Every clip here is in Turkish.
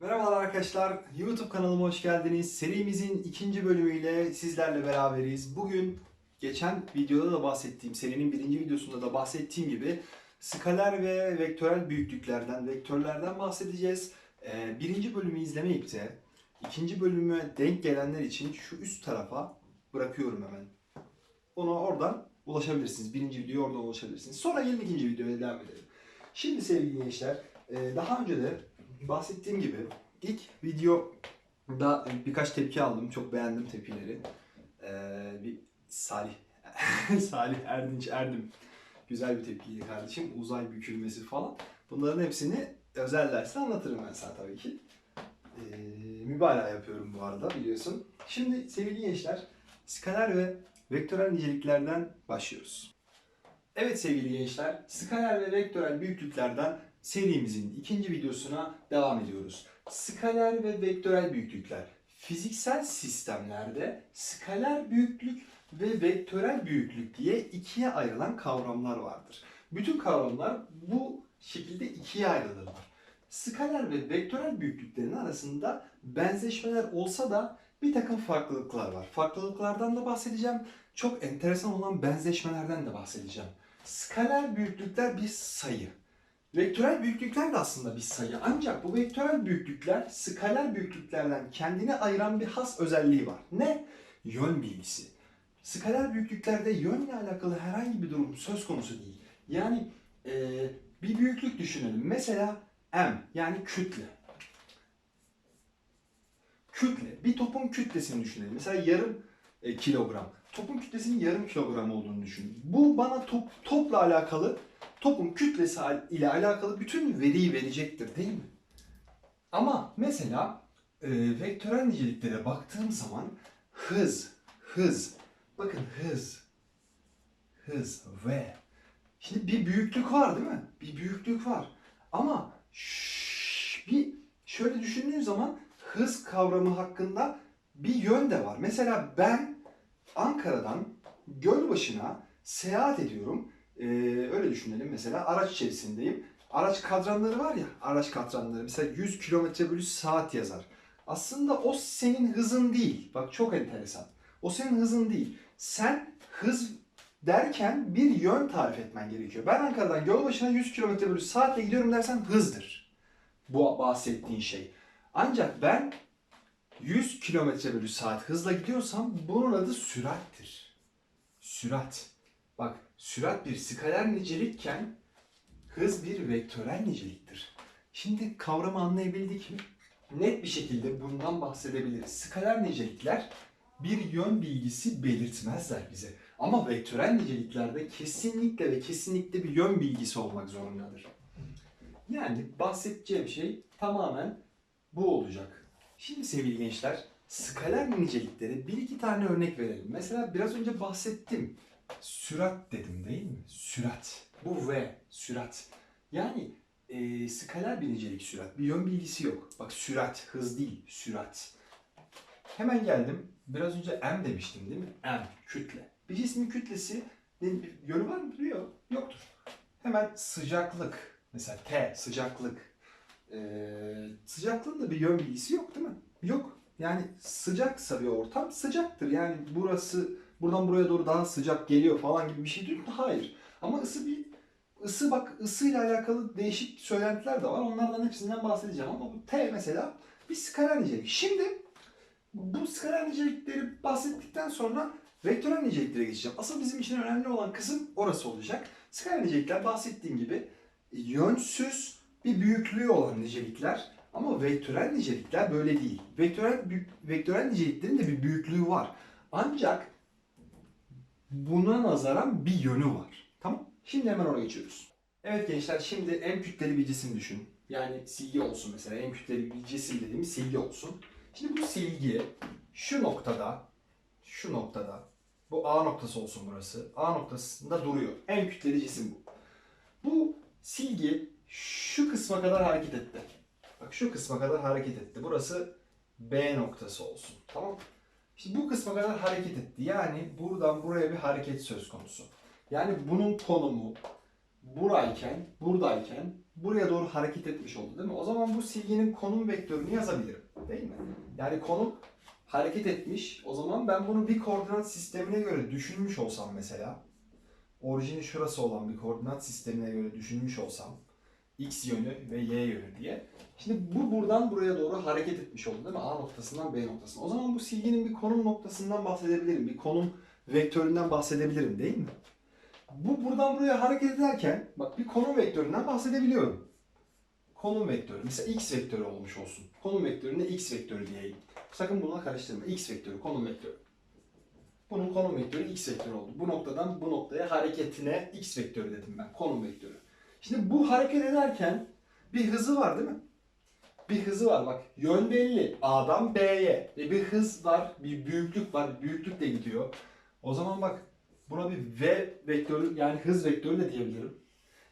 Merhabalar arkadaşlar, YouTube kanalıma hoş geldiniz. Serimizin ikinci bölümüyle sizlerle beraberiz. Bugün geçen videoda da bahsettiğim, serinin birinci videosunda da bahsettiğim gibi skaler ve vektörel büyüklüklerden, vektörlerden bahsedeceğiz. Ee, birinci bölümü izlemeyip de ikinci bölüme denk gelenler için şu üst tarafa bırakıyorum hemen. Ona oradan ulaşabilirsiniz. Birinci videoya oradan ulaşabilirsiniz. Sonra gelin ikinci videoya devam edelim. Şimdi sevgili gençler, e, daha önce de bahsettiğim gibi ilk videoda birkaç tepki aldım. Çok beğendim tepkileri. Ee, bir Salih Salih Erdinç Erdim güzel bir tepkiydi kardeşim. Uzay bükülmesi falan. Bunların hepsini özel derste anlatırım ben sana tabii ki. Ee, mübalağa yapıyorum bu arada biliyorsun. Şimdi sevgili gençler, skaler ve vektörel niceliklerden başlıyoruz. Evet sevgili gençler, skaler ve vektörel büyüklüklerden serimizin ikinci videosuna devam ediyoruz. Skaler ve vektörel büyüklükler. Fiziksel sistemlerde skaler büyüklük ve vektörel büyüklük diye ikiye ayrılan kavramlar vardır. Bütün kavramlar bu şekilde ikiye ayrılırlar. Skaler ve vektörel büyüklüklerin arasında benzeşmeler olsa da bir takım farklılıklar var. Farklılıklardan da bahsedeceğim. Çok enteresan olan benzeşmelerden de bahsedeceğim. Skaler büyüklükler bir sayı. Vektörel büyüklükler de aslında bir sayı. Ancak bu vektörel büyüklükler skaler büyüklüklerden kendini ayıran bir has özelliği var. Ne? Yön bilgisi. Skaler büyüklüklerde yönle alakalı herhangi bir durum söz konusu değil. Yani eee, bir büyüklük düşünelim. Mesela m yani kütle. Kütle. Bir topun kütlesini düşünelim. Mesela yarım e, kilogram. Topun kütlesinin yarım kilogram olduğunu düşünün. Bu bana top, topla alakalı topun kütlesi ile alakalı bütün veriyi verecektir değil mi? Ama mesela e, vektörel niceliklere baktığım zaman hız, hız, bakın hız, hız ve şimdi bir büyüklük var değil mi? Bir büyüklük var. Ama şş, bir şöyle düşündüğün zaman hız kavramı hakkında bir yön de var. Mesela ben Ankara'dan Gölbaşı'na seyahat ediyorum. Ee, öyle düşünelim mesela araç içerisindeyim. Araç kadranları var ya, araç kadranları mesela 100 km bölü saat yazar. Aslında o senin hızın değil. Bak çok enteresan. O senin hızın değil. Sen hız derken bir yön tarif etmen gerekiyor. Ben Ankara'dan Gölbaşı'na 100 km bölü saatle gidiyorum dersen hızdır. Bu bahsettiğin şey. Ancak ben 100 km bölü saat hızla gidiyorsam bunun adı sürattir. Sürat. Bak sürat bir skaler nicelikken hız bir vektörel niceliktir. Şimdi kavramı anlayabildik mi? Net bir şekilde bundan bahsedebiliriz. Skaler nicelikler bir yön bilgisi belirtmezler bize. Ama vektörel niceliklerde kesinlikle ve kesinlikle bir yön bilgisi olmak zorundadır. Yani bahsedeceğim şey tamamen bu olacak. Şimdi sevgili gençler, skaler niceliklere bir iki tane örnek verelim. Mesela biraz önce bahsettim. Sürat dedim değil mi? Sürat. Bu V, sürat. Yani e, skaler bir nicelik sürat. Bir yön bilgisi yok. Bak sürat, hız değil, sürat. Hemen geldim. Biraz önce M demiştim değil mi? M, kütle. Bir cismin kütlesi yönü var mıdır? Yok. Yoktur. Hemen sıcaklık. Mesela T, sıcaklık. Ee, sıcaklığın da bir yön bilgisi yok değil mi? Yok. Yani sıcaksa bir ortam sıcaktır. Yani burası buradan buraya doğru daha sıcak geliyor falan gibi bir şey değil mi? Hayır. Ama ısı bir ısı bak ısıyla alakalı değişik söylentiler de var. Onlardan hepsinden bahsedeceğim ama bu T mesela bir skaler nicelik. Şimdi bu skaler nicelikleri bahsettikten sonra vektörel niceliklere geçeceğim. Asıl bizim için önemli olan kısım orası olacak. Skaler nicelikler bahsettiğim gibi yönsüz bir büyüklüğü olan nicelikler ama vektörel nicelikler böyle değil. Vektörel vektörel niceliklerin de bir büyüklüğü var. Ancak buna nazaran bir yönü var. Tamam? Şimdi hemen ona geçiyoruz. Evet gençler şimdi en kütleli bir cisim düşün. Yani silgi olsun mesela. En kütleli bir cisim dediğimiz silgi olsun. Şimdi bu silgi şu noktada, şu noktada, bu A noktası olsun burası. A noktasında duruyor. En kütleli cisim bu. Bu silgi şu kısma kadar hareket etti. Bak şu kısma kadar hareket etti. Burası B noktası olsun. Tamam? Şimdi bu kısma kadar hareket etti. Yani buradan buraya bir hareket söz konusu. Yani bunun konumu burayken, buradayken buraya doğru hareket etmiş oldu değil mi? O zaman bu silginin konum vektörünü yazabilirim. Değil mi? Yani konum hareket etmiş. O zaman ben bunu bir koordinat sistemine göre düşünmüş olsam mesela orijini şurası olan bir koordinat sistemine göre düşünmüş olsam x yönü ve y yönü diye. Şimdi bu buradan buraya doğru hareket etmiş oldu değil mi? A noktasından B noktasına. O zaman bu silginin bir konum noktasından bahsedebilirim. Bir konum vektöründen bahsedebilirim değil mi? Bu buradan buraya hareket ederken bak bir konum vektöründen bahsedebiliyorum. Konum vektörü. Mesela x vektörü olmuş olsun. Konum vektörüne x vektörü diyeyim. Sakın bununla karıştırma. x vektörü, konum vektörü. Bunun konum vektörü x vektörü oldu. Bu noktadan bu noktaya hareketine x vektörü dedim ben. Konum vektörü. Şimdi bu hareket ederken bir hızı var değil mi? Bir hızı var bak. Yön belli. A'dan B'ye. Ve bir hız var, bir büyüklük var. Büyüklükle gidiyor. O zaman bak buna bir V vektörü yani hız vektörü de diyebilirim.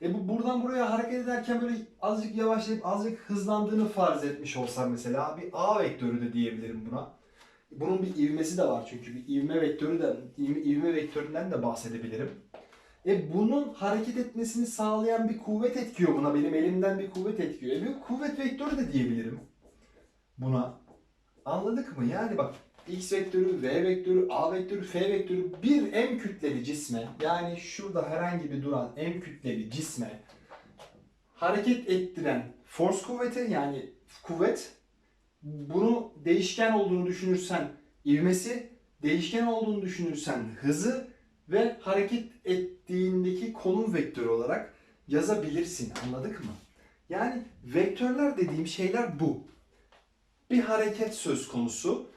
E bu buradan buraya hareket ederken böyle azıcık yavaşlayıp azıcık hızlandığını farz etmiş olsam mesela bir A vektörü de diyebilirim buna. Bunun bir ivmesi de var çünkü bir ivme vektörü de ivme vektöründen de bahsedebilirim. E bunun hareket etmesini sağlayan bir kuvvet etkiyor buna. Benim elimden bir kuvvet etkiyor. E bir kuvvet vektörü de diyebilirim buna. Anladık mı? Yani bak x vektörü, v vektörü, a vektörü, f vektörü bir m kütleli cisme yani şurada herhangi bir duran m kütleli cisme hareket ettiren force kuvveti yani kuvvet bunu değişken olduğunu düşünürsen ivmesi, değişken olduğunu düşünürsen hızı ve hareket ettiğindeki konum vektörü olarak yazabilirsin. Anladık mı? Yani vektörler dediğim şeyler bu. Bir hareket söz konusu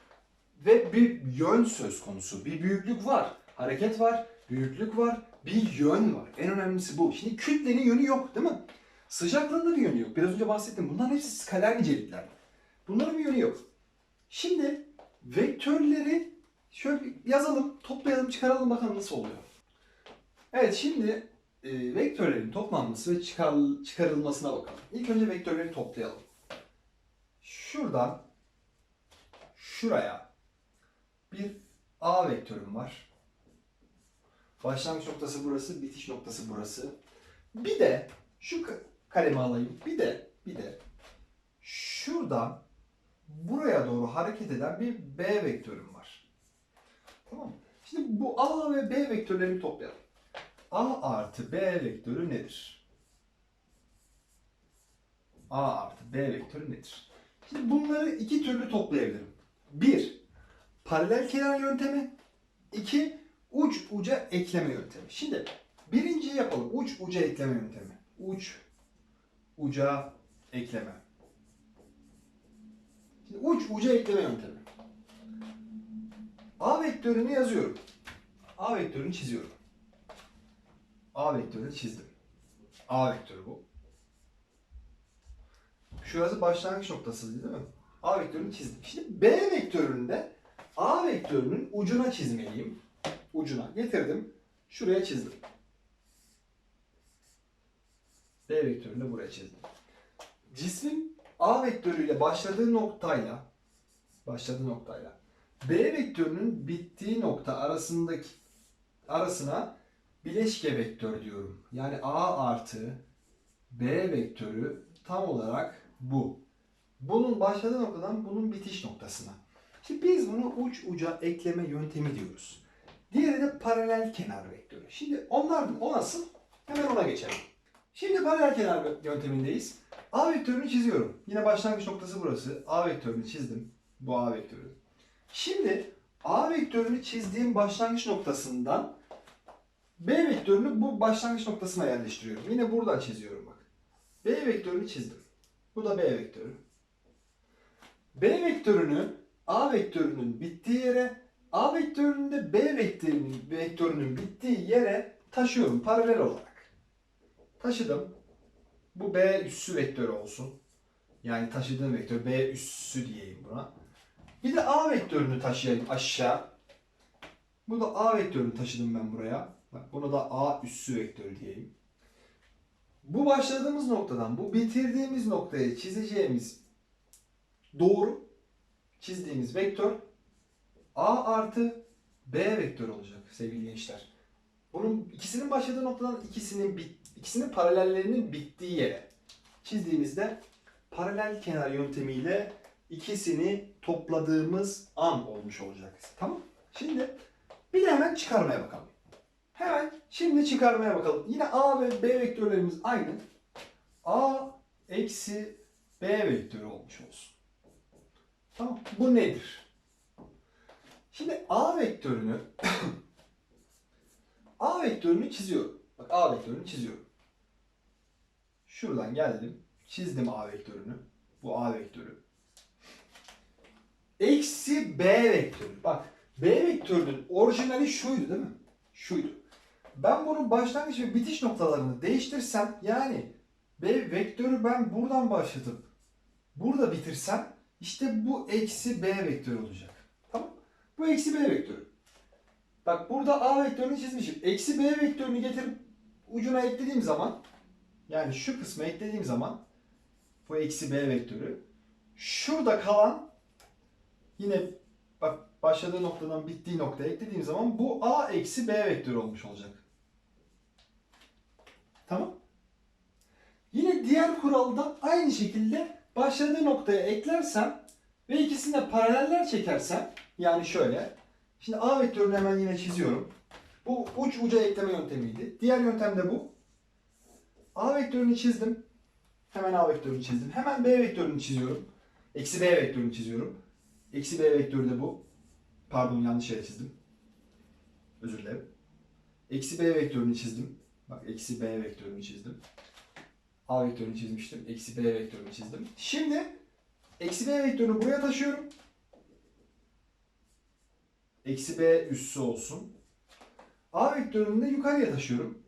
ve bir yön söz konusu. Bir büyüklük var. Hareket var, büyüklük var, bir yön var. En önemlisi bu. Şimdi kütlenin yönü yok değil mi? Sıcaklığında bir yönü yok. Biraz önce bahsettim. Bunların hepsi skaler nicelikler. Bunların bir yönü yok. Şimdi vektörleri şöyle yazalım, toplayalım, çıkaralım bakalım nasıl oluyor. Evet şimdi e, vektörlerin toplanması ve çıkar, çıkarılmasına bakalım. İlk önce vektörleri toplayalım. Şuradan şuraya bir A vektörüm var. Başlangıç noktası burası, bitiş noktası burası. Bir de şu ka- kalemi alayım. Bir de bir de şuradan buraya doğru hareket eden bir B vektörüm var. Tamam? Şimdi bu A ve B vektörlerini toplayalım. A artı B vektörü nedir? A artı B vektörü nedir? Şimdi bunları iki türlü toplayabilirim. Bir, paralel kenar yöntemi. iki uç uca ekleme yöntemi. Şimdi birinciyi yapalım. Uç uca ekleme yöntemi. Uç uca ekleme. Şimdi uç uca ekleme yöntemi. A vektörünü yazıyorum. A vektörünü çiziyorum. A vektörünü çizdim. A vektörü bu. Şurası başlangıç noktası değil mi? A vektörünü çizdim. Şimdi B vektöründe A vektörünün ucuna çizmeliyim. Ucuna getirdim. Şuraya çizdim. B vektörünü buraya çizdim. Cismin A vektörüyle başladığı noktayla başladığı noktayla B vektörünün bittiği nokta arasındaki arasına bileşke vektör diyorum. Yani A artı B vektörü tam olarak bu. Bunun başladığı noktadan bunun bitiş noktasına. Şimdi biz bunu uç uca ekleme yöntemi diyoruz. Diğeri de paralel kenar vektörü. Şimdi onlar o nasıl? Hemen ona geçelim. Şimdi paralel kenar yöntemindeyiz. A vektörünü çiziyorum. Yine başlangıç noktası burası. A vektörünü çizdim. Bu A vektörü. Şimdi A vektörünü çizdiğim başlangıç noktasından B vektörünü bu başlangıç noktasına yerleştiriyorum. Yine buradan çiziyorum bak. B vektörünü çizdim. Bu da B vektörü. B vektörünü A vektörünün bittiği yere, A vektörünün de B vektörünün, vektörünün bittiği yere taşıyorum paralel olarak. Taşıdım. Bu B üssü vektörü olsun. Yani taşıdığım vektör B üssü diyeyim buna. Bir de A vektörünü taşıyayım aşağı. Bu da A vektörünü taşıdım ben buraya. Bak buna da A üssü vektörü diyeyim. Bu başladığımız noktadan bu bitirdiğimiz noktaya çizeceğimiz doğru çizdiğimiz vektör A artı B vektörü olacak sevgili gençler. Bunun ikisinin başladığı noktadan ikisinin bit, ikisinin paralellerinin bittiği yere çizdiğimizde paralel kenar yöntemiyle ikisini topladığımız an olmuş olacak. Tamam. Şimdi bir de hemen çıkarmaya bakalım. Hemen şimdi çıkarmaya bakalım. Yine A ve B vektörlerimiz aynı. A eksi B vektörü olmuş olsun. Tamam. Bu nedir? Şimdi A vektörünü A vektörünü çiziyorum. Bak A vektörünü çiziyorum. Şuradan geldim. Çizdim A vektörünü. Bu A vektörü. Eksi B vektörü. Bak B vektörünün orijinali şuydu değil mi? Şuydu. Ben bunun başlangıç ve bitiş noktalarını değiştirsem yani B vektörü ben buradan başlatıp burada bitirsem işte bu eksi B vektörü olacak. Tamam Bu eksi B vektörü. Bak burada A vektörünü çizmişim. Eksi B vektörünü getirip ucuna eklediğim zaman yani şu kısmı eklediğim zaman bu eksi B vektörü şurada kalan yine bak başladığı noktadan bittiği noktaya eklediğim zaman bu A eksi B vektörü olmuş olacak. Tamam. Yine diğer kuralda aynı şekilde başladığı noktaya eklersem ve ikisine paraleller çekersem yani şöyle. Şimdi A vektörünü hemen yine çiziyorum. Bu uç uca ekleme yöntemiydi. Diğer yöntem de bu. A vektörünü çizdim. Hemen A vektörünü çizdim. Hemen B vektörünü çiziyorum. Eksi B vektörünü çiziyorum. Eksi B vektörü de bu. Pardon yanlış yere çizdim. Özür dilerim. Eksi B vektörünü çizdim. Bak eksi B vektörünü çizdim. A vektörünü çizmiştim. Eksi B vektörünü çizdim. Şimdi eksi B vektörünü buraya taşıyorum. Eksi B üssü olsun. A vektörünü de yukarıya taşıyorum.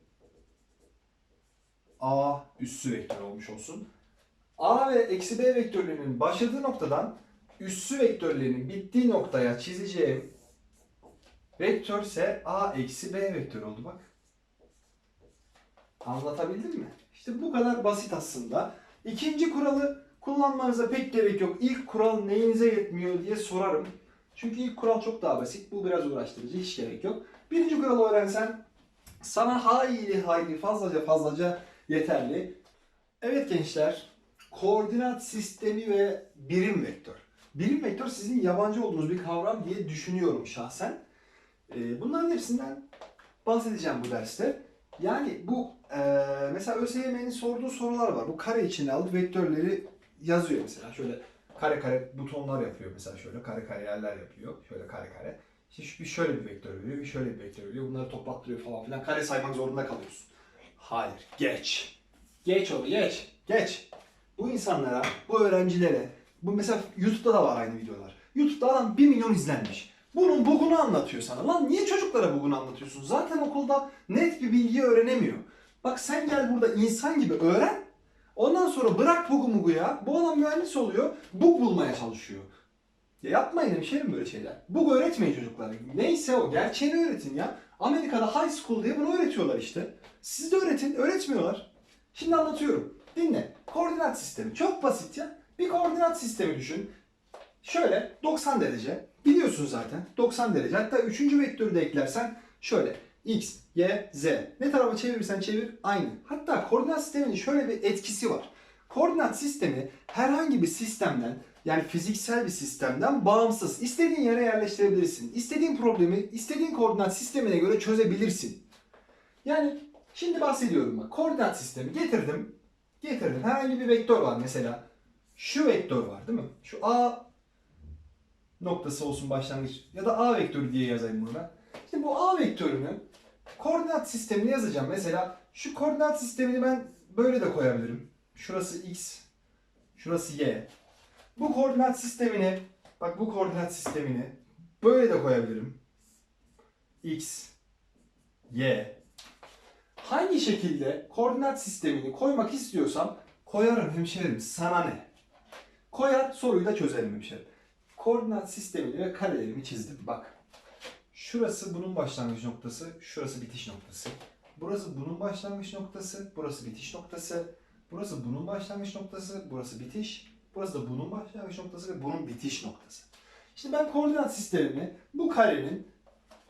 A üssü vektör olmuş olsun. A ve eksi B vektörlerinin başladığı noktadan üssü vektörlerinin bittiği noktaya çizeceğim vektör ise A eksi B vektör oldu bak. Anlatabildim mi? İşte bu kadar basit aslında. İkinci kuralı kullanmanıza pek gerek yok. İlk kural neyinize yetmiyor diye sorarım. Çünkü ilk kural çok daha basit. Bu biraz uğraştırıcı. Hiç gerek yok. Birinci kuralı öğrensen sana hayli hayli fazlaca fazlaca yeterli. Evet gençler. Koordinat sistemi ve birim vektör. Birim vektör sizin yabancı olduğunuz bir kavram diye düşünüyorum şahsen. Ee, Bunların hepsinden bahsedeceğim bu derste. Yani bu eee, mesela ÖSYM'nin sorduğu sorular var. Bu kare içine alıp vektörleri yazıyor mesela. Şöyle kare kare butonlar yapıyor mesela şöyle kare kare yerler yapıyor. Şöyle kare kare. İşte bir şöyle bir vektör veriyor, bir şöyle bir vektör veriyor. Bunları toplattırıyor falan filan. Kare saymak zorunda kalıyorsun. Hayır, geç. Geç onu, geç. Geç. Bu insanlara, bu öğrencilere, bu mesela YouTube'da da var aynı videolar. YouTube'da adam 1 milyon izlenmiş. Bunun bugunu anlatıyor sana. Lan niye çocuklara bugunu anlatıyorsun? Zaten okulda net bir bilgi öğrenemiyor. Bak sen gel burada insan gibi öğren. Ondan sonra bırak bugu mugu ya. Bu adam mühendis oluyor. Bug bulmaya çalışıyor. Ya yapmayın hemşerim böyle şeyler. Bug öğretmeyin çocuklara. Neyse o gerçeğini öğretin ya. Amerika'da high school diye bunu öğretiyorlar işte. Siz de öğretin. Öğretmiyorlar. Şimdi anlatıyorum. Dinle. Koordinat sistemi. Çok basit ya. Bir koordinat sistemi düşün. Şöyle 90 derece. Biliyorsun zaten. 90 derece. Hatta üçüncü vektörü de eklersen şöyle. X, Y, Z. Ne tarafa çevirirsen çevir aynı. Hatta koordinat sisteminin şöyle bir etkisi var. Koordinat sistemi herhangi bir sistemden yani fiziksel bir sistemden bağımsız. İstediğin yere yerleştirebilirsin. İstediğin problemi istediğin koordinat sistemine göre çözebilirsin. Yani şimdi bahsediyorum bak. Koordinat sistemi getirdim. Getirdim. Herhangi bir vektör var mesela. Şu vektör var değil mi? Şu A noktası olsun başlangıç. Ya da A vektörü diye yazayım bunu ben. Şimdi bu A vektörünü koordinat sistemine yazacağım. Mesela şu koordinat sistemini ben böyle de koyabilirim. Şurası X, şurası Y. Bu koordinat sistemini, bak bu koordinat sistemini böyle de koyabilirim. X, Y. Hangi şekilde koordinat sistemini koymak istiyorsam koyarım hemşerim. Sana ne? Koyar soruyu da çözerim hemşerim. Koordinat sistemini ve karelerimi çizdim. Bak. Şurası bunun başlangıç noktası, şurası bitiş noktası. Burası bunun başlangıç noktası, burası bitiş noktası. Burası bunun başlangıç noktası, burası bitiş. Burası da bunun başlangıç noktası ve bunun bitiş noktası. Şimdi ben koordinat sistemimi bu karenin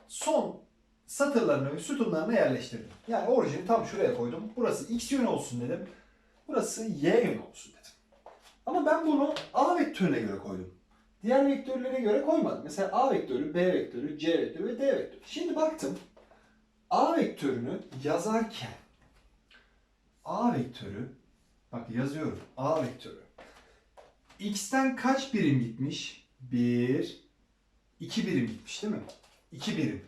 son satırlarını ve sütunlarını yerleştirdim. Yani orijini tam şuraya koydum. Burası x yönü olsun dedim. Burası y yönü olsun dedim. Ama ben bunu a vektörüne göre koydum. Diğer vektörlere göre koymadım. Mesela a vektörü, b vektörü, c vektörü ve d vektörü. Şimdi baktım. a vektörünü yazarken a vektörü bak yazıyorum. a vektörü x'ten kaç birim gitmiş? 1 2 birim gitmiş değil mi? 2 birim.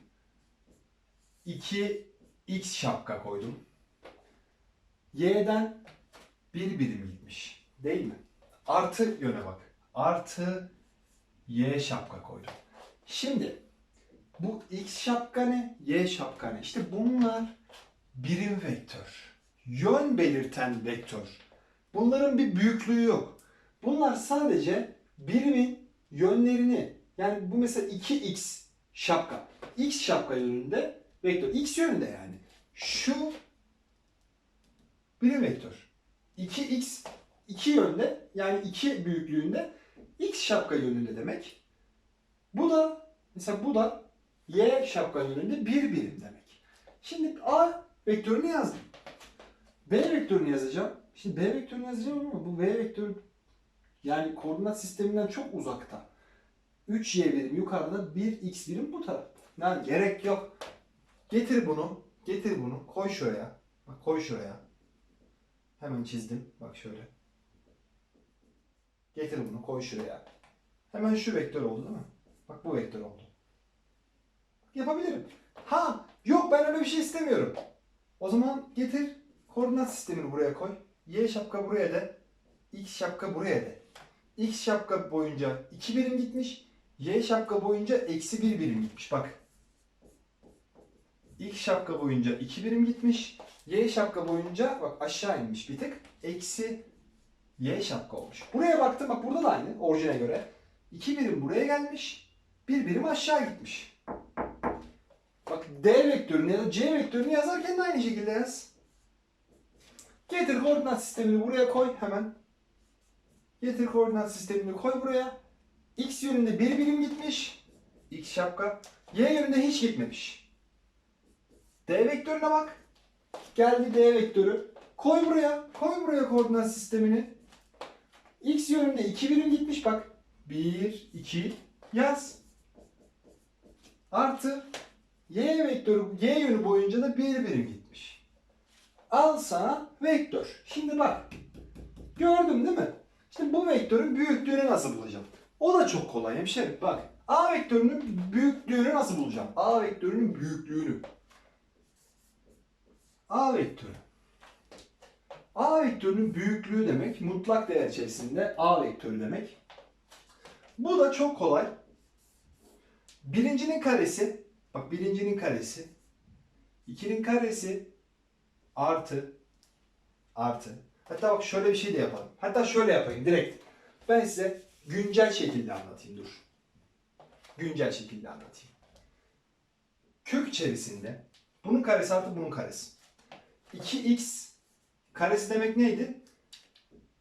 2 x şapka koydum. Y'den bir birim gitmiş. Değil mi? Artı yöne bak. Artı Y şapka koydum. Şimdi bu X şapka ne? Y şapka ne? İşte bunlar birim vektör. Yön belirten vektör. Bunların bir büyüklüğü yok. Bunlar sadece birimin yönlerini yani bu mesela 2x şapka. X şapka yönünde vektör. X yönünde yani. Şu birim vektör. 2x iki yönde yani iki büyüklüğünde x şapka yönünde demek. Bu da mesela bu da y şapka yönünde bir birim demek. Şimdi a vektörünü yazdım. B vektörünü yazacağım. Şimdi B vektörünü yazacağım ama bu V vektörü yani koordinat sisteminden çok uzakta. 3y birim yukarıda 1x birim bu taraf. Yani gerek yok. Getir bunu. Getir bunu. Koy şuraya. Bak koy şuraya. Hemen çizdim. Bak şöyle. Getir bunu koy şuraya. Hemen şu vektör oldu değil mi? Bak bu vektör oldu. Yapabilirim. Ha yok ben öyle bir şey istemiyorum. O zaman getir koordinat sistemini buraya koy. Y şapka buraya de. X şapka buraya de. X şapka boyunca 2 birim gitmiş. Y şapka boyunca eksi 1 birim gitmiş. Bak. X şapka boyunca 2 birim gitmiş. Y şapka boyunca bak aşağı inmiş bir tık. Eksi Y şapka olmuş. Buraya baktım bak burada da aynı orijine göre. 2 birim buraya gelmiş. 1 birim aşağı gitmiş. Bak D vektörünü ya da C vektörünü yazarken de aynı şekilde yaz. Getir koordinat sistemini buraya koy hemen. Getir koordinat sistemini koy buraya. X yönünde bir birim gitmiş. X şapka. Y yönünde hiç gitmemiş. D vektörüne bak. Geldi D vektörü. Koy buraya. Koy buraya koordinat sistemini. X yönünde 2 birim gitmiş bak. 1, 2 yaz. Artı Y vektörü Y yönü boyunca da 1 birim gitmiş. Al sana vektör. Şimdi bak. Gördüm değil mi? Şimdi bu vektörün büyüklüğünü nasıl bulacağım? O da çok kolay hemşerim. Bak. A vektörünün büyüklüğünü nasıl bulacağım? A vektörünün büyüklüğünü. A vektörü. A vektörünün büyüklüğü demek mutlak değer içerisinde A vektörü demek. Bu da çok kolay. Birincinin karesi, bak birincinin karesi, ikinin karesi artı artı. Hatta bak şöyle bir şey de yapalım. Hatta şöyle yapayım direkt. Ben size güncel şekilde anlatayım dur. Güncel şekilde anlatayım. Kök içerisinde bunun karesi artı bunun karesi. 2x karesi demek neydi?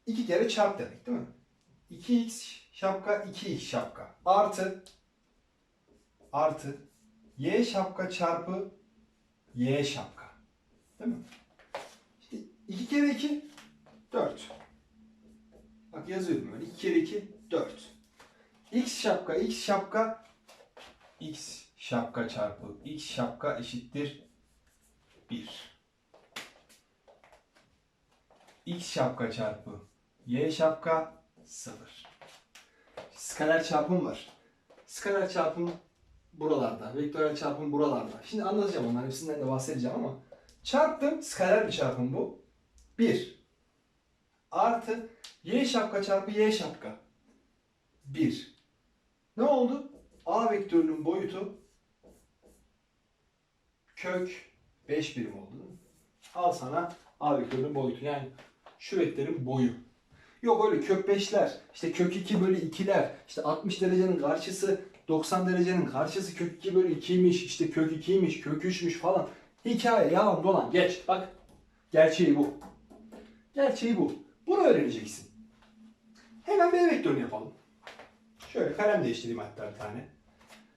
2 kere çarp demek değil mi? 2x şapka 2x şapka artı artı y şapka çarpı y şapka. Değil mi? İşte 2 kere 2 4. Bak yazıyorum böyle 2 kere 2 4. x şapka x şapka x şapka çarpı x şapka eşittir 1 x şapka çarpı y şapka 0. Skaler çarpım var. Skaler çarpım buralarda, vektörel çarpım buralarda. Şimdi anlatacağım onların hepsinden de bahsedeceğim ama çarptım, skaler bir çarpım bu. 1 artı y şapka çarpı y şapka 1. Ne oldu? A vektörünün boyutu kök 5 birim oldu. Al sana A vektörünün boyutu. Yani şu vektörün boyu. Yok öyle kök 5'ler, işte kök 2 bölü 2'ler, işte 60 derecenin karşısı 90 derecenin karşısı kök 2 bölü 2'ymiş, işte kök 2'ymiş, kök 3'müş falan. Hikaye yalan dolan geç bak. Gerçeği bu. Gerçeği bu. Bunu öğreneceksin. Hemen B vektörünü yapalım. Şöyle kalem değiştireyim hatta bir tane.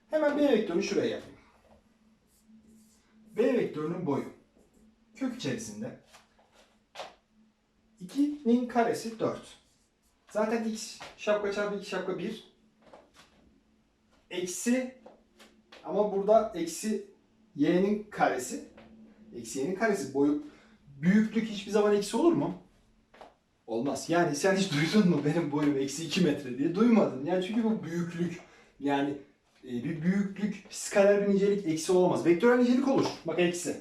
Hemen B vektörünü şuraya yapayım. B vektörünün boyu. Kök içerisinde 2'nin karesi 4. Zaten x şapka çarpı 2 şapka 1. Eksi ama burada eksi y'nin karesi. Eksi y'nin karesi. Boyu büyüklük hiçbir zaman eksi olur mu? Olmaz. Yani sen hiç duydun mu benim boyum eksi 2 metre diye? Duymadın. Yani çünkü bu büyüklük. Yani e, bir büyüklük, skaler bir nicelik eksi olamaz. Vektörel nicelik olur. Bak eksi.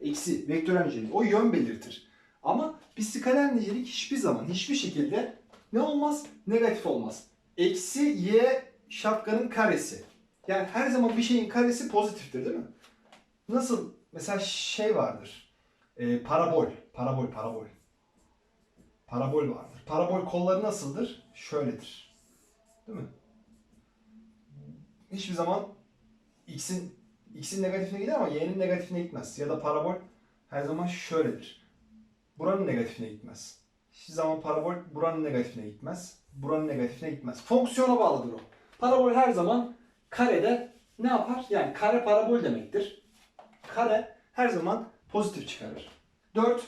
Eksi, vektörel nicelik. O yön belirtir. Ama bir skaler nicelik hiçbir zaman, hiçbir şekilde ne olmaz? Negatif olmaz. Eksi y şapkanın karesi. Yani her zaman bir şeyin karesi pozitiftir değil mi? Nasıl? Mesela şey vardır. E, parabol. Parabol, parabol. Parabol vardır. Parabol kolları nasıldır? Şöyledir. Değil mi? Hiçbir zaman x'in x'in negatifine gider ama y'nin negatifine gitmez. Ya da parabol her zaman şöyledir. Buranın negatifine gitmez. Hiçbir zaman parabol buranın negatifine gitmez. Buranın negatifine gitmez. Fonksiyona bağlıdır o. Parabol her zaman karede ne yapar? Yani kare parabol demektir. Kare her zaman pozitif çıkarır. 4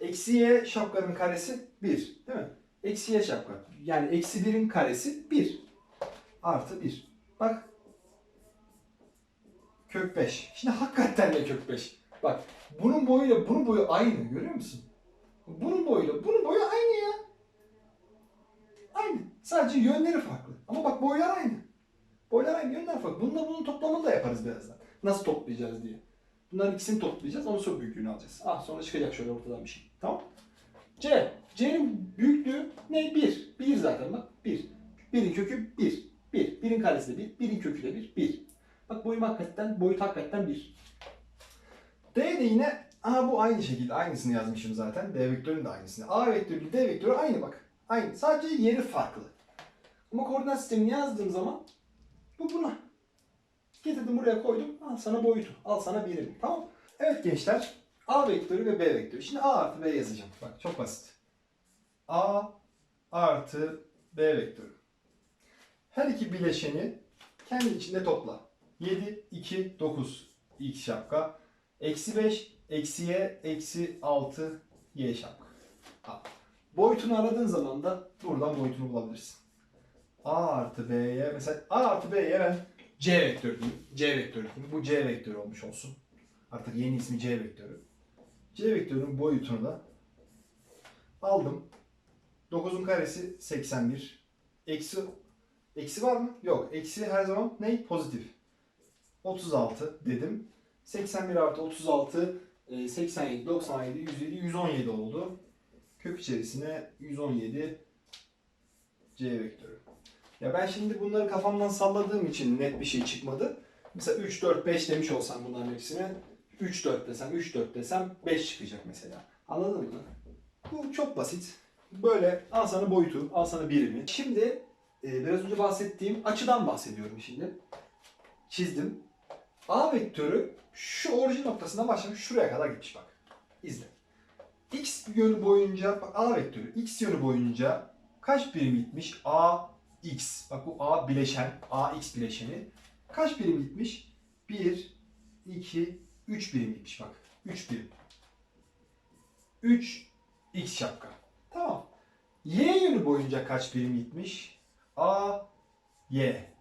eksi y şapkanın karesi 1 değil mi? Eksi y şapka. Yani eksi 1'in karesi 1. Artı 1. Bak. Kök 5. Şimdi hakikaten de kök 5. Bak bunun boyuyla bunun boyu aynı görüyor musun? Bunun boyuyla bunun boyu aynı ya. Aynı. Sadece yönleri farklı. Ama bak boylar aynı. Boylar aynı, yönler farklı. Bununla bunun toplamını da yaparız birazdan. Nasıl toplayacağız diye. Bunların ikisini toplayacağız. Ondan sonra büyüklüğünü alacağız. Ah sonra çıkacak şöyle ortadan bir şey. Tamam. C. C'nin büyüklüğü ne? 1. 1 zaten bak. 1. 1'in kökü 1. 1. 1'in karesi de 1. 1'in kökü de 1. 1. Bak boyum hakikaten, boyut hakikaten 1. D de yine Aha bu aynı şekilde aynısını yazmışım zaten. D vektörünün de aynısını. A vektörü D vektörü aynı bak. Aynı. Sadece yeri farklı. Ama koordinat sistemini yazdığım zaman bu buna. Getirdim buraya koydum. Al sana boyutu. Al sana birim. Tamam. Evet gençler. A vektörü ve B vektörü. Şimdi A artı B yazacağım. Bak çok basit. A artı B vektörü. Her iki bileşeni kendi içinde topla. 7, 2, 9 x şapka. Eksi 5, eksi y, eksi 6 y şapka. Boyutunu aradığın zaman da buradan boyutunu bulabilirsin. A artı B'ye mesela A artı B'ye ben C vektörü diyeyim. C vektörü diyeyim. Bu C vektörü olmuş olsun. Artık yeni ismi C vektörü. C vektörünün boyutunu da aldım. 9'un karesi 81. Eksi eksi var mı? Yok. Eksi her zaman ne? Pozitif. 36 dedim. 81 artı 36 e, 87, 97, 107, 117 oldu. Kök içerisine 117 C vektörü. Ya ben şimdi bunları kafamdan salladığım için net bir şey çıkmadı. Mesela 3, 4, 5 demiş olsam bunların hepsine 3, 4 desem, 3, 4 desem 5 çıkacak mesela. Anladın mı? Bu çok basit. Böyle al sana boyutu, al sana birimi. Şimdi e, biraz önce bahsettiğim açıdan bahsediyorum şimdi. Çizdim. A vektörü şu orijin noktasından başlamış şuraya kadar gitmiş bak. İzle. X yönü boyunca, bak A vektörü X yönü boyunca kaç birim gitmiş? A X. Bak bu A bileşen, A X bileşeni. Kaç birim gitmiş? 1, 2, 3 birim gitmiş bak. 3 birim. 3 X şapka. Tamam. Y yönü boyunca kaç birim gitmiş? A, Y.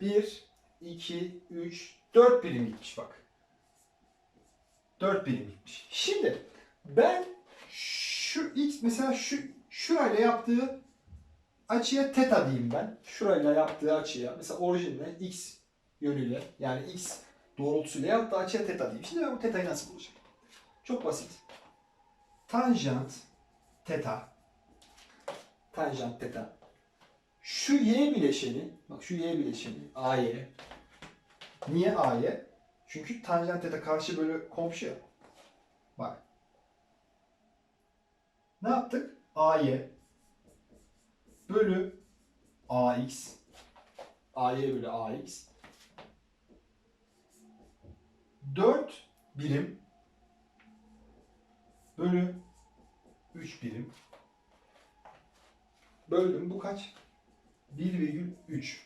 1, 2, 3, 4 birim gitmiş bak. 4 birim gitmiş. Şimdi ben şu X mesela şu şurayla yaptığı açıya teta diyeyim ben. Şurayla yaptığı açıya mesela orijinle x yönüyle yani x doğrultusuyla yaptığı açıya teta diyeyim. Şimdi ben bu teta'yı nasıl bulacağım? Çok basit. Tanjant teta tanjant teta şu y bileşeni bak şu y bileşeni AY niye AY? Çünkü tanjant teta karşı böyle komşu ya. Bak. Ne yaptık? AY bölü AX AY bölü AX 4 birim bölü 3 birim böldüm bu kaç? 1,3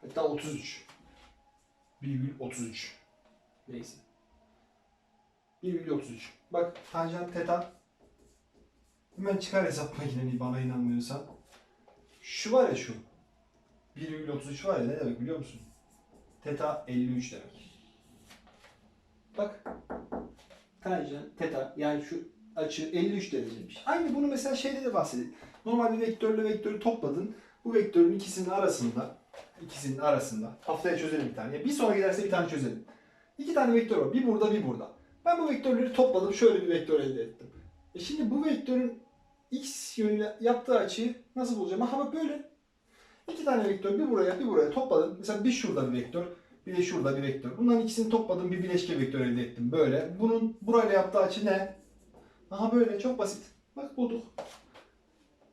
hatta 33 1,33 neyse 1,33 bak tanjant teta Hemen çıkar hesap makineni bana inanmıyorsan. Şu var ya şu. 1,33 var ya ne demek biliyor musun? Teta 53 demek. Bak. Tanjant, teta yani şu açı 53 dereceymiş. Aynı bunu mesela şeyde de bahsedeyim. Normal bir vektörle vektörü topladın. Bu vektörün ikisinin arasında ikisinin arasında haftaya çözelim bir tane. Bir sonraki derste bir tane çözelim. İki tane vektör var. Bir burada bir burada. Ben bu vektörleri topladım. Şöyle bir vektör elde ettim. E şimdi bu vektörün x yönüyle yaptığı açıyı nasıl bulacağım? Aha bak böyle. İki tane vektör bir buraya bir buraya topladım. Mesela bir şurada bir vektör, bir de şurada bir vektör. Bunların ikisini topladım bir bileşke vektör elde ettim böyle. Bunun burayla yaptığı açı ne? Aha böyle çok basit. Bak bulduk.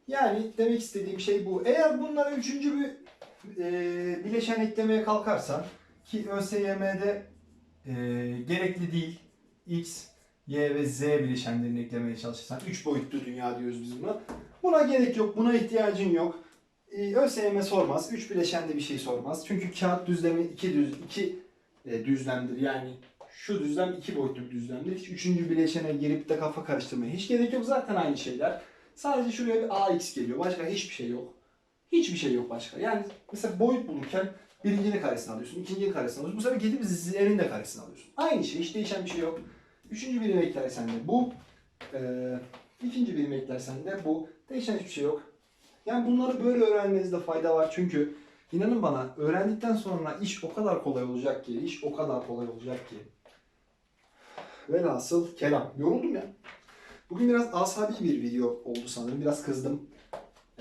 Yani demek istediğim şey bu. Eğer bunlara üçüncü bir e, bileşen eklemeye kalkarsan ki ÖSYM'de e, gerekli değil. X, Y ve Z bileşenlerini eklemeye çalışırsan 3 boyutlu dünya diyoruz biz buna. Buna gerek yok. Buna ihtiyacın yok. Ee, ÖSYM sormaz. 3 bileşende bir şey sormaz. Çünkü kağıt düzlemi 2 düz iki e, düzlemdir. Yani şu düzlem 2 boyutlu bir düzlemdir. Hiç üçüncü bileşene girip de kafa karıştırmaya hiç gerek yok. Zaten aynı şeyler. Sadece şuraya bir AX geliyor. Başka hiçbir şey yok. Hiçbir şey yok başka. Yani mesela boyut bulurken birincinin karesini alıyorsun, ikincinin karesini alıyorsun. Bu sefer gidip z'nin de karesini alıyorsun. Aynı şey. Hiç değişen bir şey yok. Üçüncü birimi eklersen de bu. Ee, ikinci birimi eklersen de bu. Değişen hiçbir şey yok. Yani bunları böyle öğrenmenizde fayda var. Çünkü inanın bana öğrendikten sonra iş o kadar kolay olacak ki, iş o kadar kolay olacak ki. Velhasıl kelam. Yoruldum ya. Bugün biraz asabi bir video oldu sanırım. Biraz kızdım.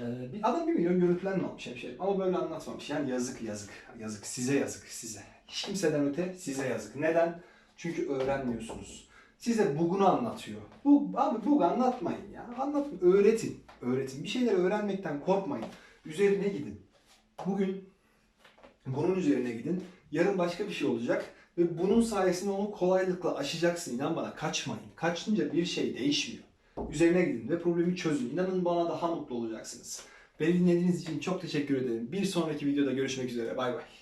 Ee, bir adam bir milyon görüntülenme almış hemşerim. Ama böyle anlatmamış. Yani yazık yazık. Yazık. Size yazık. Size. Hiç kimseden öte size yazık. Neden? Çünkü öğrenmiyorsunuz. Size bugunu anlatıyor. Bu, abi bug anlatmayın ya. Anlatmayın. Öğretin. Öğretin. Bir şeyler öğrenmekten korkmayın. Üzerine gidin. Bugün bunun üzerine gidin. Yarın başka bir şey olacak. Ve bunun sayesinde onu kolaylıkla aşacaksın. İnan bana kaçmayın. Kaçınca bir şey değişmiyor. Üzerine gidin ve problemi çözün. İnanın bana daha mutlu olacaksınız. Beni dinlediğiniz için çok teşekkür ederim. Bir sonraki videoda görüşmek üzere. Bay bay.